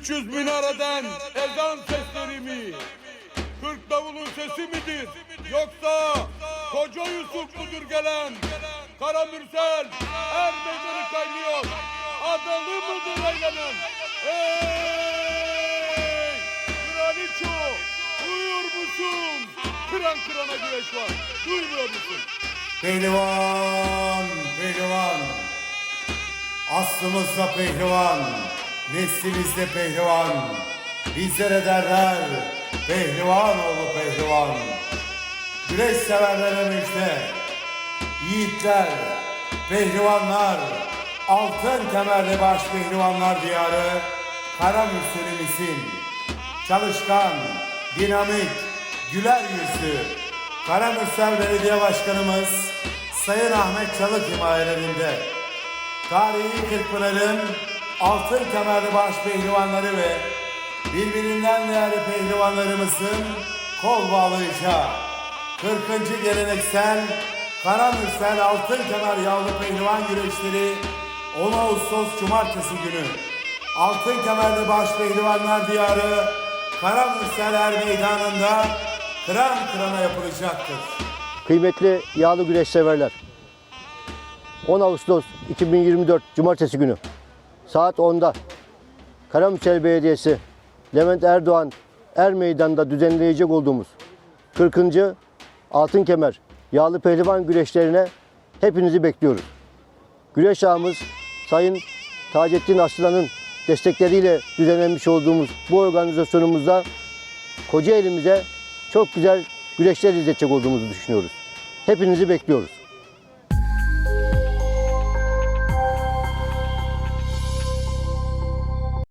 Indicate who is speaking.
Speaker 1: 300 minareden ezan sesleri mi? Kırk davulun sesi midir? Yoksa koca Yusuf mudur gelen? Kara Mürsel er meydanı kaynıyor. Adalı mıdır eğlenen? Hey! Kraliço duyuyor musun? Kıran kırana güreş var. Duymuyor musun?
Speaker 2: Pehlivan, pehlivan. Aslımızda pehlivan, neslimizde pehlivan. Bizlere derler, pehlivan oğlu pehlivan. Güreş severlere. Yiğitler, pehlivanlar, altın kemerli baş pehlivanlar diyarı, kara müslümimizin. Çalışkan, dinamik, güler yüzlü, Karamürsel Belediye Başkanımız Sayın Ahmet Çalık himayelerinde tarihi Kırkpınar'ın altın kemerli baş pehlivanları ve birbirinden değerli pehlivanlarımızın kol bağlayacağı 40. geleneksel Karamürsel Altın Kemer Yağlı Pehlivan Güreşleri 10 Ağustos Cumartesi günü Altın Kemerli Baş Pehlivanlar Diyarı Karamürsel Er Meydanı'nda kıran kırana yapılacaktır.
Speaker 3: Kıymetli yağlı güreş severler. 10 Ağustos 2024 Cumartesi günü saat 10'da Karamürsel Belediyesi Levent Erdoğan Er Meydanı'nda düzenleyecek olduğumuz 40. Altın Kemer Yağlı Pehlivan güreşlerine hepinizi bekliyoruz. Güreş ağamız Sayın Taceddin Aslan'ın destekleriyle düzenlenmiş olduğumuz bu organizasyonumuzda Kocaeli'mize çok güzel güreşler izletecek olduğumuzu düşünüyoruz. Hepinizi bekliyoruz.